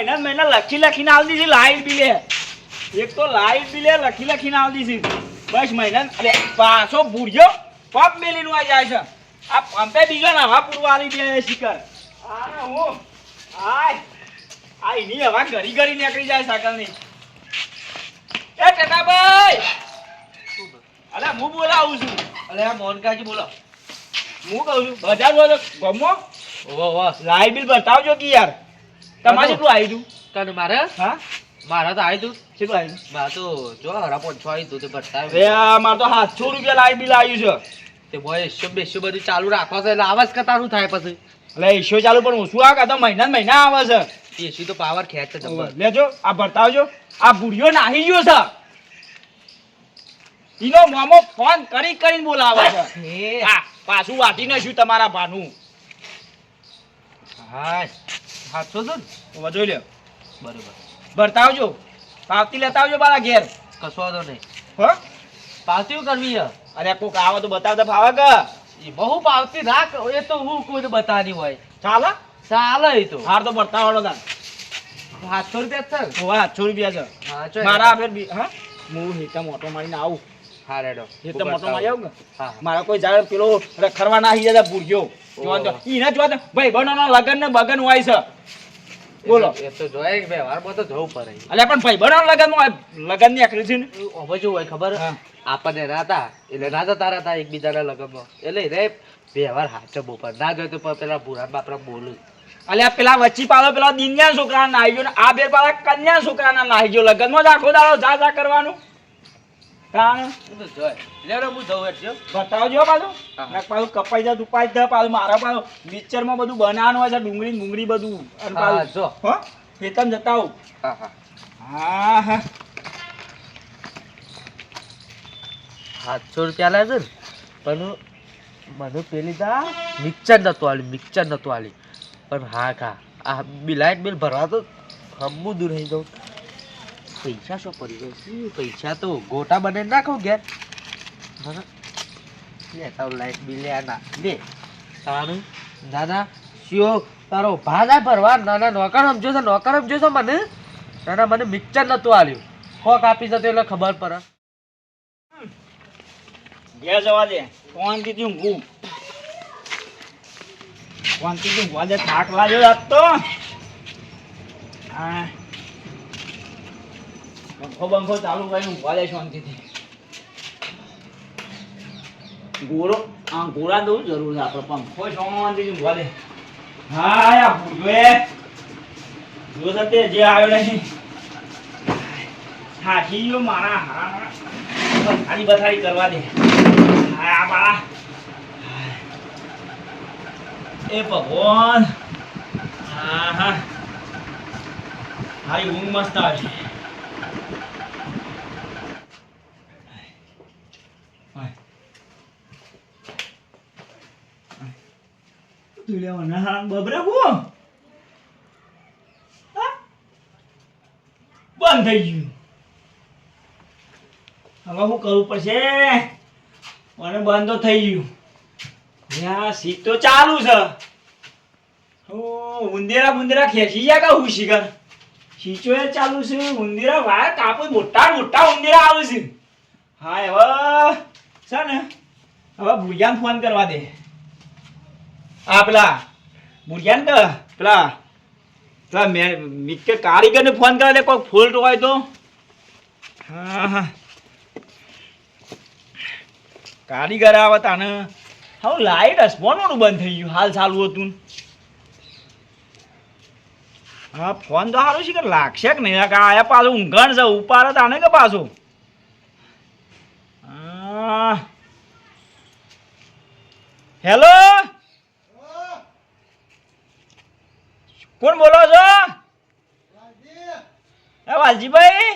મહિના મહિના લખી લખીને આવતી છે લાઈટ બિલે. એક તો લાઈટ બિલે લખી લખીને આવતી છે બસ મહિના અરે પાછો ભૂર્યો પંપ મેલીનું આ જાય છે. આ પંપે બીજો ને હવા પૂરવા આવી દે શિકર આ હું આ એની હવા ઘરી ઘરી નીકળી જાય સાકલની. એ ટેટાભાઈ! અરે હું બોલાવું છું. આ મોહનકાજી બોલો. હું કહું છું બજાર બોલો ગમો. વાહ વાહ. લાઈટ બિલ બતાવજો કે યાર. તમારે કેટલું આવ્યું તને મારે? હા? મારા તો આવ્યું તું. કેટલું આવ્યું મારે તો જો હરા પાંચસો આવ્યું તું તે અરે બતાવ્યું મારે તો સાતસો રૂપિયા લાઈટ બિલ આવ્યું છે. તે બોય એસો બેસો બધું ચાલુ રાખવા છે એટલે આવાજ કરતાનું થાય પછી? એટલે ઈશ્યો ચાલુ પણ ઓછું આ કાં મહિના મહિના આવે છે. એસી તો પાવર ખેંચ લેજો આ બતાવજો આ બુઢિયો નાહી ગયો છે. ઈનો મોમો ફોન કરી કરીને બોલાવે છે. પાછું વાટી નાખ્યું તમારા ભાનું. હા. સાતસો તો? હવે જોઈ લ્યો બરોબર. બતાવજો પાવતી લેતા આવજો મારા ઘેર. કશો વાંધો નહીં. હો? પાવતી કરવી અરે કોક આવે તો બતાવતા ફાવે કે? એ બહુ પાવતી રાખ એ તો હું કોઈને બતાવી હોય. ચાલે? ચાલે એ તો. હાર તો બતાવવાનો તાર. સાતસો રૂપિયા છે હોવા સાતસો રૂપિયા છે. મારા ફેર હા? હું હેતા મોટો મારીને આવું. હા રેડો. હેઠા મોટો મારી આવું. ને હા મારા કોઈ જાય પેલો રખડવા ના આવી જોવા દો ઈને જોવા દો. ભાઈ બનો લગન ને બગન હોય છે. બોલો. એ તો જોયે કે બો તો જવું પડે. અલ્યા પણ ભાઈ બનો લગનમાં લગનની આખરી છે ને ઓબો જો હોય ખબર. આપણને ના એટલે રાતા તારા રહેતા એકબીજાના લગ્નમાં. એટલે રે વ્યવહાર હાચો બપોર ના જોય તો પેલા ભૂરા બાપરા બોલું. અલ્યા પેલા વચ્ચી પાડો પેલા દિન્યા છોકરા નાહી ગયો ને આ બે પાડા કન્યા છોકરા ના નાહી ગયો. લગનમાં જ આખો દાડો જા જા કરવાનું. કારણ હું તો જોય. લેડો હું જઉં એટલે. બતાવજો પાછું. હા. પાછું કપાઈ જાય તુપાઈ જાય પાછું. મારા પાછું મિક્સરમાં બધું બનાવવાનું હોય છે ડુંગળી ડુંગળી બધું. અને પાછું જો. હો ખેતમ જતા આવું. હા હા. હા હા. સાતસો રૂપિયા ને. પણ મને પેલી તા મિક્સર નતું આલ્યું મિક્સર નતું આલ્યું પણ હા ખા. આ બિલાઇટ બિલ ભરવા તો હમું દૂર થઈ જાઉં પૈસા શું પડી જાય પૈસા તો ગોટા બને નાખો ઘેર. લે તારું લાઈટ બિલ લે ના. લે. તારું? દાદા શિયો તારો ભાડા ભરવા? નાના નોકર સમજો છો નોકર સમજો છો મને? નાના મને મિક્સર નહોતું આલ્યું. કોક આપી જતો એટલે ખબર પડે. ઘેર જવા દે. શાંતિથી ઊંઘું. કોણ કીધું દે. થાક લાગ્યો આજ તો હા. પંખો બંખો ચાલુ કરીને ઊંઘવા જાય શાંતિથી. ગોળો આ ગોળા દઉં જરૂર છે આપણે પંખો શાંતિથી ઊંઘવા દે. હા યા ભૂલવે જો તો તે જે આવ્યો નહીં હાથી ગયો મારા હા બથાડી બથાડી કરવા દે. હા બાળા. એ ભગવાન. હા હા. હારી ઊંઘ મસ્ત આવે તું લેવાના હા બબરા કો બંધ થઈ ગયું. હવે હું કરવું પડશે મને બંધ તો થઈ ગયું. ત્યાં સીટ તો ચાલુ છે. હું, ઉંદેરા બુંદેરા ખેંચી ગયા કા હું શિખર? શીચો એ ચાલુ છે. ઉંદેરા વાય કાપો, મોટા ને મોટા ઉંદેરા આવે છે. હા, હવે છે ને? હવે ભુજાને ફોન કરવા દે. આ પેલા ભુજાને કે? પેલા પેલા મે મિક્સર કારીગરને ફોન કરે કોઈ ફોલ્ટ હોય તો. કારીગર આવે તાને. હવે લાઈટ હસવાનું બંધ થઈ ગયું, હાલ ચાલુ હતું. હા, ફોન તો સારું છે કે લાગશે કે નહીં? આયા પાછું ઊંઘણ છે, ઉપાડે તાને કે પાછું? હેલો કોણ બોલો છો? વાલજીભાઈ?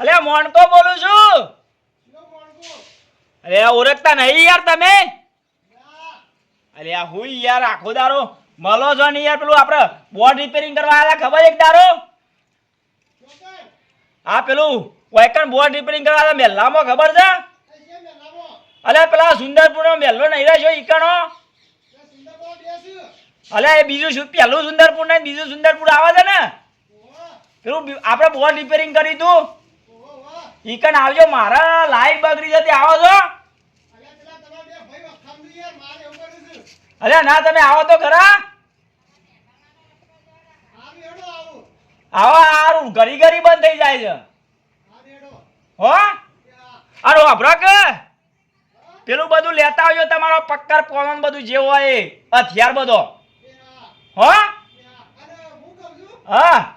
અલે મોણકો બોલું છું. અરે ઓળખતા નહીં યાર તમે? અરે હું યાર આખો દારો મળો છો ને યાર? પેલું આપણે બોર્ડ રિપેરિંગ કરવા આવેલા ખબર એક દારો? હા, પેલું વાયકણ બોર્ડ રિપેરિંગ કરવા આવેલા મહેલામાં ખબર છે? અલે, પેલા સુંદરપુરનો મહેલો નહીં રહ્યો ઈકણો? અલે, એ બીજું શું? પહેલું સુંદરપુર ને બીજું સુંદરપુર આવે છે ને? પેલું આપણે બોર રિપેરિંગ કરી તું ઈ કન આવજો, મારા લાઈટ બગડી જતી, આવો છો? અરે ના, તમે આવો તો ખરા. આવો હારું ઘડી ઘરી બંધ થઈ જાય છે. હો? અરે કે? પેલું બધું લેતા આવજો, તમારો પક્કર પોવન બધું જે હોય હથિયાર બધો. હો? હા.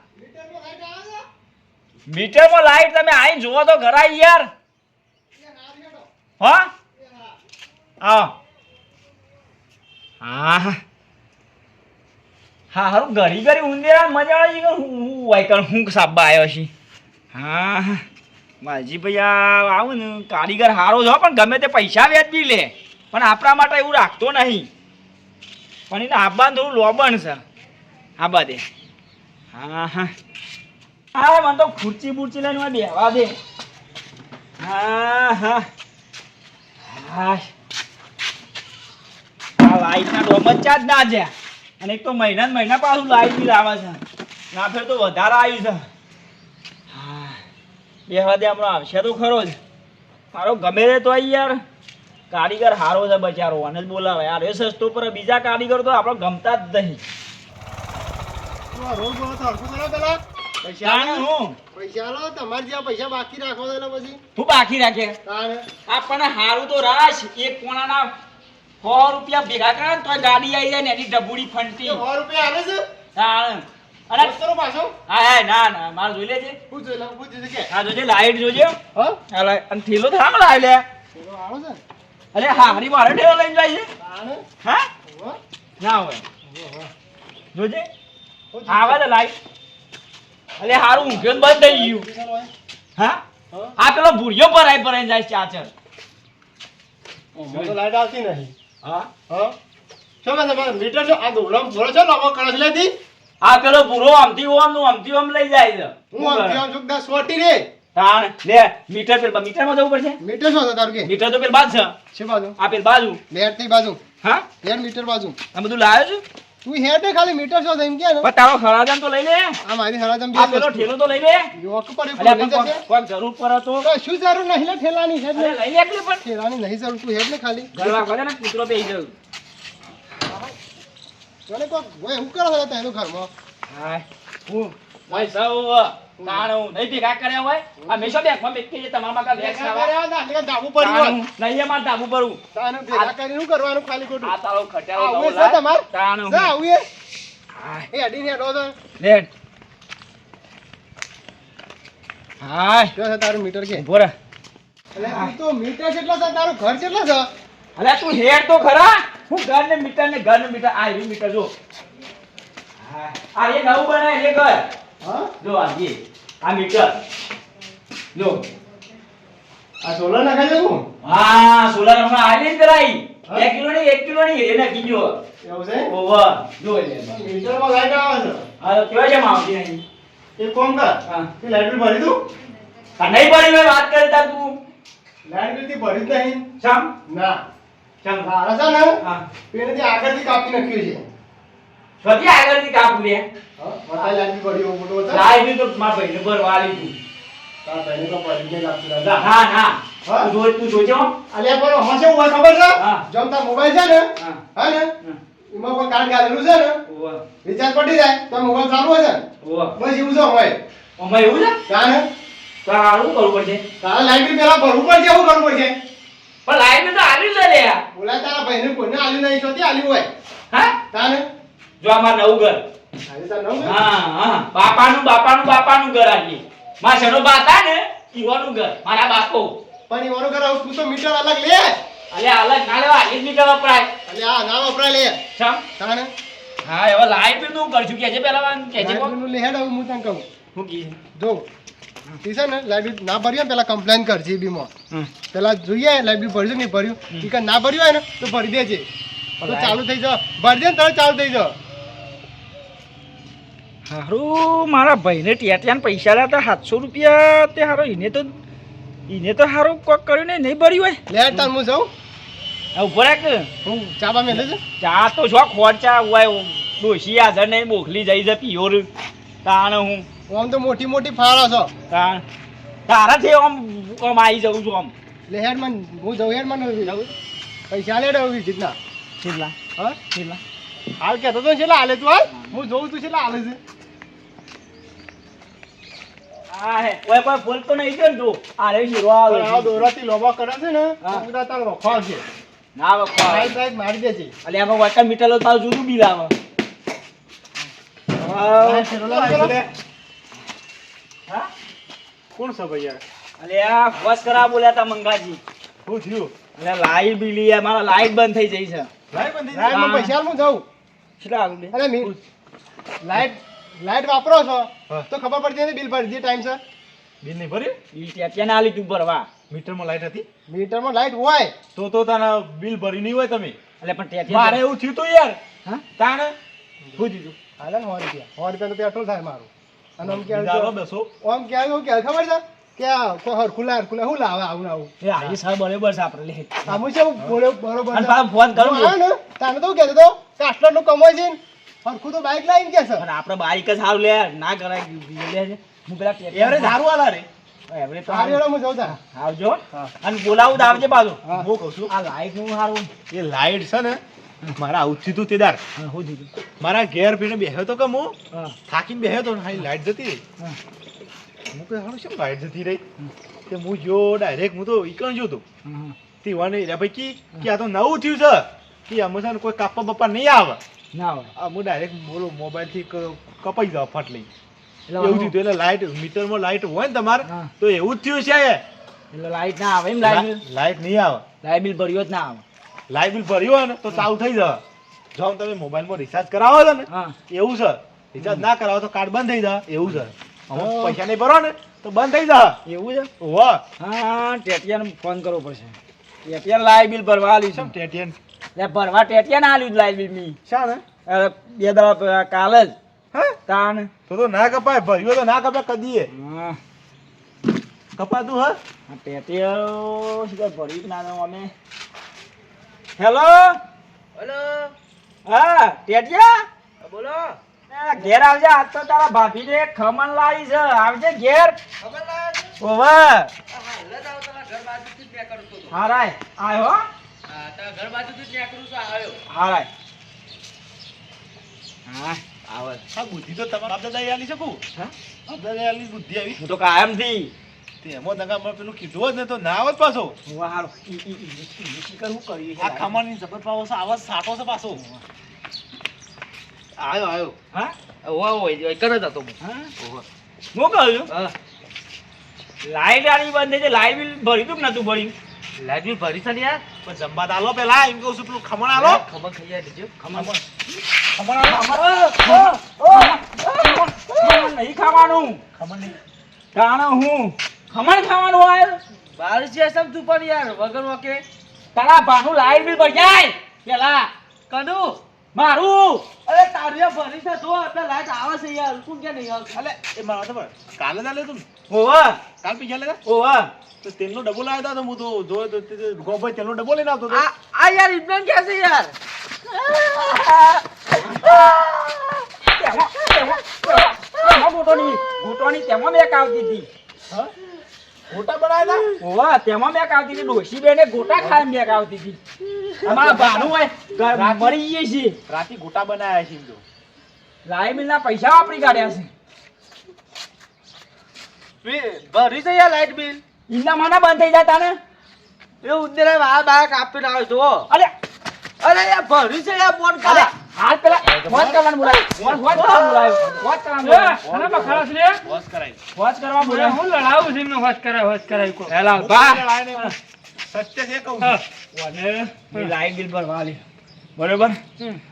લાઈટ તમે આઈ જુઓ તો ઘર આવી યાર. હો? હા. હા, હારું ઘરી ઘરી ઊંધેરા મજા આવે છે હું વાયકણ હું સાબા આવ્યો છે? હા. માજી ભાઈ આવું ને, કારીગર હારો છો પણ ગમે તે પૈસા વ્યાજબી લે. પણ આપણા માટે એવું રાખતો નહીં. પણ એને આબાને થોડું લોબણ છે. આબા દે હા હા. હા, મને તો ખુરચી બુરચી લઈને બેહવા દે. હા હા. હા. લાઈટના ડોમ જ ના જ્યાં અને એક તો મહિના મહિના પાછું લાઈટ બિલ આવે છે. ના ફેર તો વધારે આવ્યું છે. હા. બેહવા દે હમણાં. આવશે તો ખરો જ. મારો ગમે તે તો યાર. કારીગર હારો છે બચારો અને જ બોલાવે. આ એ સસ્તો પર બીજા કારીગર તો આપણો ગમતા જ નહીં. જાણે હું? પૈસા લો તમારે જ્યાં પૈસા બાકી રાખો એટલે પછી. તું બાકી રાખે. આપણને હારું તો રાશ એક કોણાના સો રૂપિયા ભેગા કરે તો ગાડી આવી જાય ને એની ડબુડી ફંટી. સો રૂપિયા આવે છે? તાણ. અને બસો પાછો? હા હા ના ના મારે જોઈ લેજે. હું જોઈ લઉં પૂછી કે હા જોજે લાઈટ જોજે. હા? અને થેલો તો લાવી લે. પેલો આવો છે? અરે હારી મારે ઠેલો લઈને જાય છે. હા? ના હોય. જોજે. આવે તો લાઈ અરે હારું ઊંઘે બંધ થઈ ગયું. હા? આ પેલો ભૂરિયો ભરાઈ ભરાઈ જાય છે આચર. લાઈટ આવતી નહીં. હા? હા? શું તમારે મીટર છો? આ દોડમ ભરો છો? લાવો કણસ લેતી? આ પેલો ભૂરો આમથી ઓમનું આમથી ઓમ લઈ જાય છે. હું આમ ત્યાં છું દસ સોટી રે? તાણ લે મીટર પેલ મીટરમાં જવું પડશે? મીટર શું છે તારું કે? મીટર તો પેલ બાજુ છે. છે બાજુ? આ પેલ બાજુ. લેટની બાજુ. હા? લેટ મીટર બાજુ. આ બધું લાવ્યો છું? તું હેડ ને ખાલી મીટર છો એમ કે ને. પણ તારો ખરાજાન તો લઈ લે. આ મારી હરાજમ આ પેલો ઠેલો તો લઈ લે. યોક પર કોક જરૂર પર તો. શું જરૂર નહીં લે ઠેલાની છે લઈ લે એટલે પણ. ઠેલાની નહીં જરૂર તું હેડ ને ખાલી. ઘરવા કરે ને કૂતરો બેસી જવું તને ઓય હું કરો છો તારું ઘરમાં? હાય હું ભાઈ સૌ તાણ. નહીં ભેગા કર્યા હોય? આ મેશો બેગમાં બેસી છે તમારા માં બેગ કર્યા ના એટલે ડાબુ પડ્યું નહીં અમાર ધાબુ પરવું તાને ભેગા કરીને શું કરવાનું ખાલી ખોટું? આ તારો ખટારો આવું છે તમાર? તાણ. હું. આવું એ. એ અડીને હેડો છો લે હાય. જો છે તારું મીટર કે? રહે એટલે તું તો મીટર કેટલો છે તારું ઘર કેટલો છે? અલ્યા તું હેડ તો ખરા. હું ઘર ને મીટર ને ઘર ને મીટર આ મીટર જો. હા, આ એ નવું બનાય એ ઘર. હા? જો આ જે આ મીટર. જો આ સોલર નાખાય છે હું હા સોલર હમણાં આલી જ કરાઈ હા? એક કિલો ની એક કિલો ની એને કીજો એવું છે? ઓવર. જો મીટરમાં લાઈટ આવે છે. હા કેવા છે માવતી નહીં એક કોમ કર. હા. તે લાઈટ બિલ ભરી દઉં. આ નહીં ભરી મેં વાત કરી તાર તું. લાઈટ બિલથી ભરી જ નહીં. ચમ ના. ચાલ મારા છે ને. હા. પેલેથી આગળથી કાપી નાખ્યું છે. સ્વતી આગળથી થી લે હા બતાય પડી બિલ મોટો હતા લાઈ તો મારા ભાઈને ભરવા આલી તું. તાર ભાઈને તો પડી નહીં લાગતું દાદા. હા હા. હા? તું જો તું જોજો અલે પર પણ હું ખબર છે? હા. જેમ તાર મોબાઈલ છે ને? હા. હા ને? હા. એમાં કોઈ કાર્ડ ગાલેલું છે ને? રિચાર્જ પડી જાય તો મોબાઈલ ચાલુ ને? બસ એવું છે હોય ઓમાં એવું છે? તારે ને. તારું કરવું પડશે? તારા લાઈટ બિલ પેલા ભરવું પડશે એવું કરવું પડશે? પણ લાઈટ તો આલી લે લે આ. બોલાય તારા ભાઈને કોઈને આલી નહીં જોતી આલી હોય. હા? તારે જો આમાં નવું ઘર. આજે? હા હા. બાપાનું બાપાનું બાપાનું ઘર આલી મારા શેનો બાતા ને ઈવાનું ઘર મારા બાપો. પણ ઈવાનું ઘર આવું તું તો મીટર અલગ લે. અલે અલગ ના લેવા એક મીટર વપરાય. અલે આ ના વપરાય લે. ચમ? તાણે? હા એવા લાઈટ બિલનું કરશું કે જે પેલા કે જે નું લે હેડ હું તને કહું. હું કી? જો ઈ છે ને ભર્યું પેલા કમ્પ્લેન કર જીબીમાં. પેલા જોઈએ બિલ ભર્યું નહીં ભર્યું? ઈ ના ભર્યું હોય ને તો ભરી દેજે. તો ચાલુ થઈ જાવ ભરી દે ને તરત ચાલુ થઈ જા હારું મારા ભાઈને ટેટિયાને પૈસા લેતા સાતસો રૂપિયા તે હારો એને તો એને તો હારું કોક કર્યું ને નહીં ભર્યું હોય. લે તાર હું જાઉં? ઉપર એક હું ચા બા મેલે છે ચા તો છો ખોરચા હોય ડોશી હાજર નહીં મોકલી જઈ છે પિયોર. તાણ હું. આમ તો મોટી મોટી ફાળો છો. તાણ. તારાથી આમ આમ આવી જવું છું આમ લે હેડ મન હું જઉં હેડ મન પૈસા લે ડો જીતના છેલ્લા. હા? છેલ્લા. હાલ કહેતો તો છેલ્લા હાલે તું હાલ. હું જોઉં તું છેલ્લા હાલે છે. હા હે. ઓય કોઈ બોલતો નહીં છે ને તું. આ રે હીરો આવે આ દોરાથી લોબા કરે છે ને ઉગડા તાર વખો છે. ના બખવા સાઈડ સાઈડ મારી દે અલે આમાં વાટા મીટરલો તાવ જુદું બિલ આવે સાઈડ ફેરો લાવી દે લે. હા? કોણ છે ભાઈ યાર અલે આ બસ કરા બોલ્યા તા મંગાજી. શું થયું? અલે લાઈટ બિલી મારા લાઈટ બંધ થઈ જઈ છે. લાઈટ બંધ થઈ પૈસા હું જાઉં? કેટલા આલું અરે લાઈટ લાઈટ વાપરો છો તો ખબર પડતી નથી બિલ ભરી દે ટાઈમ સર બિલ નહીં ભર્યું? બિલ ત્યાં ત્યાં આલી તું ભરવા? મીટરમાં લાઈટ હતી. મીટરમાં લાઈટ હોય. તો તો તારા બિલ ભરી નહીં હોય તમે. એટલે પણ ત્યાં મારે એવું થયું તું યાર. હા? તાણે? શું દીધું હાલે ને સો રૂપિયા. સો રૂપિયા તો પેટ્રોલ થાય મારું. અને આમ કે બેસો. આમ કે આવ્યું કે ખબર છે? કે હરખુલા હરખુલા શું લાવે આવું ને આવું. એ બરોબર છે આપણે લે. આમ છે બોલો બરોબર અને છે. પાછો ફોન કરું ને તાને તો કહેતો તો કમાય છે ને હરખું તો બાઇક લાવીને કે છે? અને આપણે બાઇક જ સારું લે ના કરાય લે છે. હું પેલા એવરેજ સારું આલા રે. એવરેજ તો હારી હું જાઉં તાર. આવજો. અને બોલાવું તો આવજે પાછું. હું. કહું છું. આ લાઈટનું સારું એ લાઈટ છે ને મારા આવું થયું તું તેદાર. હા શું દીધું મારા ઘેર પીને બેહ્યો તો કે હું? થાકીને બેહ્યો તો હાઈ લાઈટ જતી રહી. હું. કહે હારું શું લાઈટ જતી રહી? તે હું જો ડાયરેક્ટ હું તો ઈકણ જોતો હા તે વાને રે ભાઈ કે આ તો નવું થયું છે. કે અમે છે કોઈ કાપા બપ્પા નહીં આવે. ના હોય. હું ડાયરેક્ટ બોલો મોબાઈલથી કપાઈ જાવ ફટ લઈ એટલે એવું થયું એટલે લાઈટ મીટરમાં લાઈટ હોય ને તમારે તો એવું જ થયું છે એટલે લાઈટ ના આવે એમ લાઈટ બિલ લાઈટ નહીં આવે. લાઈટ બિલ ભર્યો જ ના આવે. લાઈટ બિલ ભર્યું હોય ને તો ચાલુ થઈ જાય જો તમે મોબાઈલમાં રિચાર્જ કરાવો છો ને. હા. એવું છે. રિચાર્જ ના કરાવો તો કાર્ડ બંધ થઈ જાય એવું છે. અમુક પૈસા નહીં ભરો ને તો બંધ થઈ જાય એવું છે? વાહ હા ટેટિયાને ફોન કરવો પડશે. ટેટિયા લાઈટ બિલ ભરવા કેમ છે ટેટિયન લે ભરવા ટેટિયા ના આલ્યું બિલ મી. શા ને અરે બે દવા કાલે જ. હા? તાણ. તો તો ના કપાય ભર્યું તો ના કપાય કદીએ. હા. કપાતું હા? આ ટેટિયો શું ભર્યું ના ના અમે? હેલો? હેલો હા ટેટિયા બોલો. ઘેર આવજે આજ તો તારા ભાભીને ખમણ લાવી છે. આવજે ઘેર. ઓવે. જ જ હારાય. આયો ઘર બાજુથી જ નીકળું છું આવ્યો હારાય હા આવે. બુદ્ધિ તો તમારા બાપ દાદા આલી શકું હા? બાપ દાદા આલી બુદ્ધિ આવી. હું તો કાયમથી. તેમાં દગા મને પેલું કીધું જ ને તો ના આવત પાછો. હું હારો. હું કર્યું છે. આ ખમણની જબર પાવો છે આવાજ સાટો છે પાછો. આવ્યો આવ્યો હા? ઓય ઓય કરે જ હતો હું? હા હું કહું હા. લાઈટ આની બંધ થઈ છે. લાઈટ બિલ ભરી તું કે નતું ભર્યું? લાઈટ ભરી છે યાર? પણ જમવા દાલો પેલા એમ કહું છું પેલું ખમણ આલો. ખમણ ખાઈ જાય દેજો ખમણ. ખમણ. આલો. ખમણ. નહીં ખાવાનું. ખમણ નહીં. તાણે હું. ખમણ ખાવાનું હોય? બાર છે સમ તું પણ યાર વગર વકે. તારા ભાનું લાઈટ બિલ ભરી જાય. પેલા. કનુ. મારું. અરે તારી ભરી છે તો એટલે લાઈટ આવે છે યાર શું કે નહીં આવતી અલે એ મારા તો કાલે ના લે તું ઓવા કાલ પૈસા લેતા? ઓવા તો તેલનો ડબ્બો લાવ્યો હતો હું તો જોયો તો ગોભાઈ તેલનો ડબ્બો લઈને આવતો હતો. આ યાર ઇમરાન કે છે યાર? તેમાં તેમાં તેમાં ગોટોની? ગોટોની તેમાં મેક આવતી હતી? હા? ખોટા બનાવ્યા તેમાં મેક આવતી હતી. ડોશી બેને ગોટા ખાય મેક આવતી હતી. અમારા ભાનુ હોય મરી છીએ રાતી ગોટા બનાવ્યા છે તો. લાઈટ બિલના પૈસા વાપરી કાઢ્યા છે. ભરી છે યાર લાઈટ બિલ? ઇન્ના માના બંધ થઈ જાય તાને. એ ઉંદરે આ બાર કાપી આવ્યો તો અરે અરે યાર ભરી છે યાર ફોન કરે. હાલ પેલા ફોન કરવાનું બોલાય. ફોન ફોન કરવાનું બોલાય. ફોન કરવાનું બોલાય. બોસ કરાય. ફોન કરવા બોલે હું લડાવું છું એમને ફોન કરાય ફોન કરાય કો હેલા બા. સત્ય છે કહું. ઓને લાઈટ બિલ ભરવા આલી. બરોબર?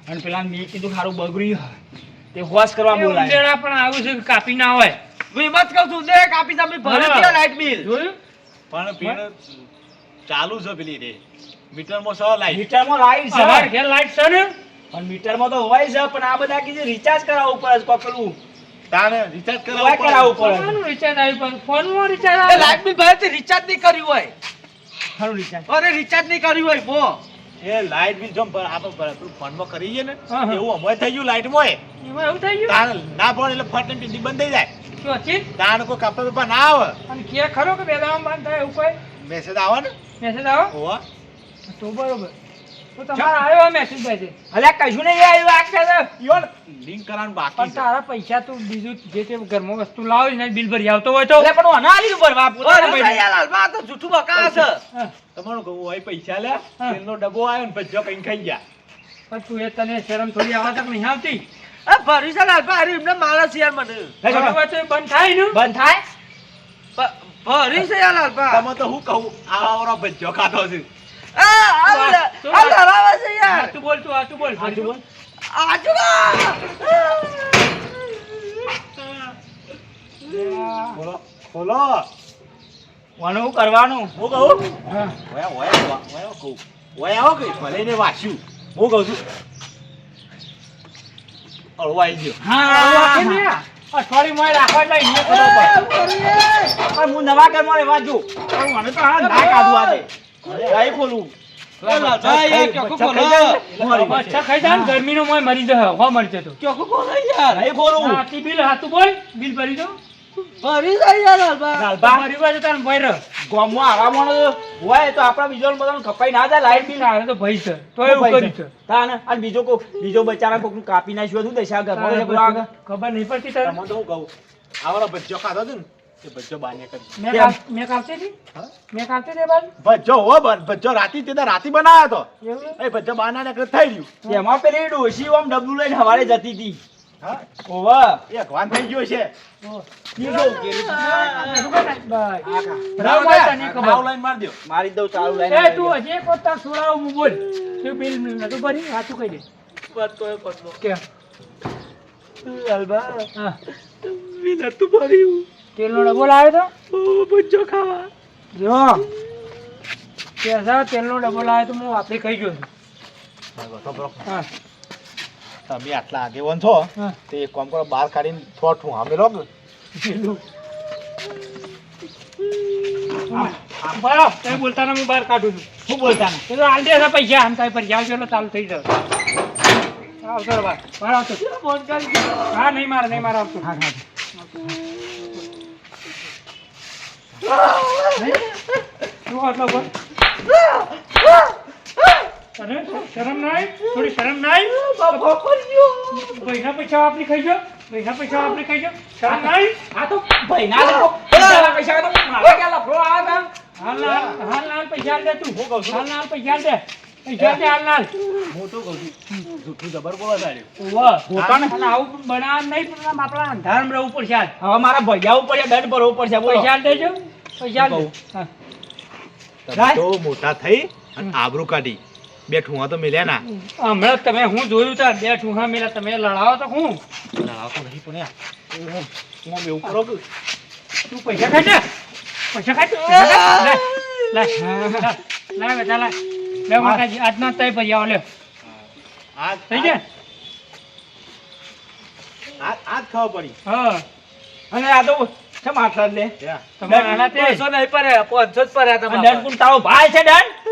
અને પેલા મેં કીધું સારું બગડ્યું તે હોશ કરવા બોલાય. ઉંદેડા પણ આવું છે કાપી ના હોય. વિમત કહું છું ઉંદરે કાપી તમે ભરે. છે લાઈટ બિલ જોયું? પણ પીણ ચાલુ છે પેલી રે. મીટરમાં સો લાઈટ મીટરમાં લાઈટ છે. અમાર ઘેર લાઈટ છે ને? પણ મીટરમાં તો હોય છે પણ આ બધા કીધું રિચાર્જ કરાવવું પડે છે કોક તાને રિચાર્જ કરાવવું પડે. કરાવવું પડે. ફોનનું રિચાર્જ આવી પણ ફોનમાં રિચાર્જ આવે. લાઈટ બિલ ભરે તે રિચાર્જ નહીં કર્યું હોય. ખરું રિચાર્જ અરે રિચાર્જ નહીં કર્યું હોય બો એ લાઈટ બિલ જો આપણે ફોનમાં કરીએ ને. એવું અમારે થઈ ગયું લાઈટમાં. એમાં એવું થઈ ગયું? ના પણ એટલે ફટ ને ટીડી બંધ થઈ જાય. હતી તાણ કોઈ કાપા બાપા ના આવે. અને કે ખરો કે બેદામાં બંધ થાય એવું કોઈ? મેસેજ આવે ને. મેસેજ આવે? ઓવા તો બરોબર. તો તમારે આવ્યો મેસેજ બેસે અલ્યા કશું નહીં આવ્યું આ કે તો. લિંક કરવાનું બાકી પણ તારા પૈસા તું બીજું જે તે ઘરમાં વસ્તુ લાવ ને બિલ ભરી આવતો હોય તો. અલ્યા પણ ઓના આલી ભરવા પોતાના ભર્યું પૈસા. આ તો જૂઠું બકા છે. તમારું કહું હોય પૈસા લે. તેલનો ડબ્બો આવ્યો ને ભજીયો કઈ ખાઈ ગયા. પણ તું એ તને શરમ થોડી આવા તક નહીં આવતી? આ ભરીસા છે લાલબા, હારું એમને માણસ યાર મને. એ બંધ થાય ને? બંધ થાય? છે યાર લાલબા. તમે તો હું કહું આવા વાળો ભજ્યો ખાધો છે. આ, આ, આ છે યાર. તું બોલ તું આ તું બોલ. સાચું બોલ. બોલો બોલો. ઓનું શું કરવાનું? હું કહું. ઓયા ઓયા ઓયા કહું. ઓયા આવો ભલે ને વાસ્યું હું કહું છું. અળવાઈ ગયો. આવા અઠવાડિયું મોય રાખવા એટલે અહીંયા ખબર પણ હું નવા ઘરમાં રહેવા છું મને તો હા ના કાઢું આજે. નહીં ખોલું. જાય ને મરી જ હવા મરી જતો ચોખ્ખું બોલો યાર. હા, હા બોલ બિલ. ભરી દો યાર ભરી હોય તો તારે ભરી આવા માણસો હોય તો આપણા બીજો બધાનું કપાઈ ના જાય લાઈટ બિલ બિલ તો ભરી છે. તો એવું કર્યું છે? તાને અને બીજો કો બીજો બચારા કોકનું કાપી નાખ્યો હતું દશા ઘરમાં રહે ખબર નહીં પડતી તારે તમે તો હું કહું આ વાળો ભજીયો ખાધો છે ને એ ભજીયો બાને કરી મેં મેં કાપતી હતી? મેં કાપતી હતી એ બાજુ હો બન ભજીયો રાતી તે રાતી બનાવ્યો તો એ ભજીયો બાના ને થઈ ગયું એમાં પેલી ડોશી ઓમ ડબલું લઈને હવારે જતી હતી. હા. ઓવા. એ અગવાન થઈ ગયો છે. માર દ્યો. મારી દઉં ચાલુ લઈને એ તું હજી એક તાર સુરાવો હું બોલ. તું બિલ નતું ભરી સાચું કહી દે. કરતો એ કરતો. કે લાલબા, હા. બી નતું ભર્યું. તેલનો ડબો લાવ્યો તો? ઓ, ભજીયો ખાવા. જો. પૈસા તેલનો ડબો લાવ્યો તો હું આપણે ખાઈ ગયો છું. હા. તમે આટલા આગેવાન છો. હા. તે એક કામ કરો બહાર કાઢીને થોડું ઠુંહામે લો લોગ પેલું. બરો, તમે બોલતા ને હું બહાર કાઢું છું. શું બોલતા ને? તો દે છે પૈસા આમ તારી પર જાવ એટલે ચાલુ થઈ જશે આવતો રે બહાર. બહાર આવતો. ફોન કરી હા નહીં મારે નહીં મારે આવતો. હા હા. શું આટલો બોલ અરે શરમ નહીં થોડી શરમ નાય? કરજો. પૈસા પૈસા આપની ખાઈ જો પૈસા પૈસા આપની ખાઈ જો શરમ નાય? આ તો ભાઈના લોકો પૈસા પૈસા તો મારા ક્યાં લફડો આવે છે? હાલ હાલ હાલ હાલ પૈસા દે તું. હાલ હાલ પૈસા દે. પૈસા દે હાલ હાલ હું તો કહું છું. જૂઠું જબર બોલો તારે. વાહ પોતાને. આવું બનાવ નહીં પણ આપણા અંધારામાં રહેવું પડશે હવે મારા ભૈયા ઉપર દંડ ભરવો પડશે પૈસા આલ દેજો. પૈસા આલ દે. હા. તો મોટા થઈ અને આબરૂ કાઢી. બે ઠુંહા તો મિલ્યા ના. હમણાં તમે હું જોયું તા બે ઠુંહા મેલા તમે લડાવો તો હું? લડાવતો નહીં પણ હું હું એવું કરો તું પૈસા ખાઈ પૈસા ખાઈ જા. પૈસા ખાઈ. લે લે લે બેટા લાય બે માતાજી આજના તય પૈસા આવો લે. આજ થઈ જાય આજ જ પડી. હા. અને આ તો છે માથા લે? તમે આના તે પાંચસો નહીં પડ્યા, પાંચસો જ પડ્યા આ તમારા દંડ કોણ ભાઈ છે દંડ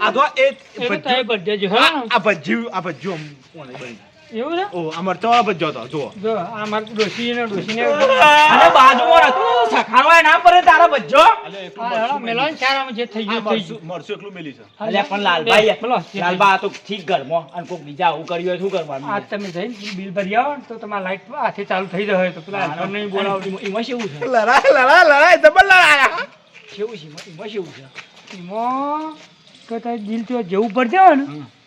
આ તો એ એ તો તય ભજીયું- બધે જ આ હા આ ભજીયું આ ભજીયું આમ કોને બની? એવું છે? ઓ આ મરચાવાળો ભજીયો હતો જુઓ. જો આ મારે ડોસી ને ડોસી ને અને બાજુમાં રહેતો સખાડવાય ના પડે તારા બચ્ચો અલે એકલું હા મરચું મેલો. ને ચાર જે થઈ ગયું થઈ મરચું મરચું એકલું મેલી છે. ગયું પણ લાલભાઈ બોલો લાલબા તો ઠીક ઘરમાં. અને કોક બીજા આવું કર્યું હોય શું કરવાનું? આજ તમે જઈને બિલ ભરી આવો તો તમારા લાઈટ હાથે ચાલુ થઈ જશે તો પેલા એમાં- છે? લડાય લડાય લડાય જબર લડાયા. શેવું છે? એમાં- છે? એમાં તો તારે દિલ તો જેવું ભરતી હોય ને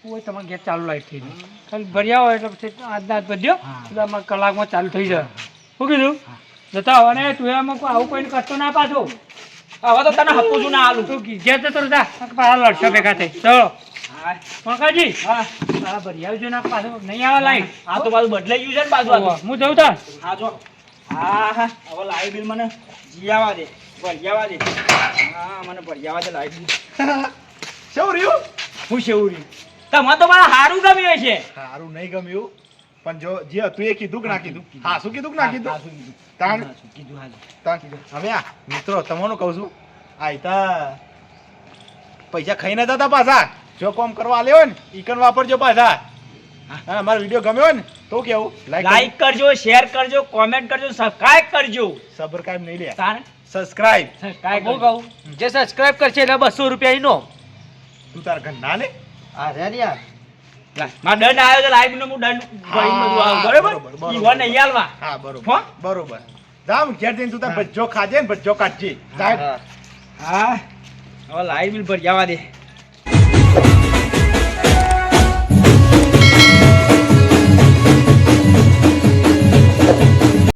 હોય તમારે ગેસ ચાલુ લાઈટ થઈ જાય. ખાલી ભર્યા હોય એટલે પછી આજના હાથ ભરજો હા. એટલે અમારે કલાકમાં ચાલુ થઈ જાય. શું કીધું? જતા આવો ને તું એમાં કોઈ આવું કોઈને કરતો ના પાછો. હવે તો તને હપ્પું છું ના આલું તું ઘેર જતો જા. પાછા લડશો ભેગા થઈ. ચલો. હા. પંકાજી હા. તારા ભરી આવજો ના પાછો નહીં આવે લાઈટ આ તો પાછું બદલાઈ ગયું છે ને પાછું હું જઉં તાર. હા જો. હા હા. હવે લાઈટ બિલ મને જીયાવા દે. ભરિયાવા દે. હા મને ભરિયાવા દે લાઈટ બિલ. શું રહ્યું? હું શું રહ્યું? તમે તો મારા હારું ગમ્યું છે સારું નહીં ગમ્યું પણ જો જે હતું એ કીધું કે ના કીધું? હા શું કીધું કે ના કીધું? તાણ કીધું? હા તાણ કીધું. હવે આ મિત્રો તમને કહું છું. આ ઈતા પૈસા ખાઈને જતા પાછા. જો કોમ કરવા લેવો ને ઈકન વાપરજો પાછા. હા. મારો વીડિયો ગમ્યો હોય ને તો કેવું? લાઈક કરજો શેર કરજો કોમેન્ટ કરજો સબસ્ક્રાઇબ કરજો. સબસ્ક્રાઇબ નહીં લે તારે સબસ્ક્રાઇબ સબસ્ક્રાઇબ હું કહું જે સબસ્ક્રાઇબ કરશે એટલે બસો રૂપિયા એનો તું તાર ઘર ના લે આ રે યાર મા દંડ આવ્યો તો લાઈવ નો હું દંડ ભરીને બધું આવું બરોબર, ઈ વન આલવા હા બરોબર. હો? બરોબર. જામ ઘેર જઈને તું તાર ભજ્જો ખાજે ને ભજ્જો કાઢજે. સાહેબ. હા. હવે લાઈવ બિલ ભરી જવા દે.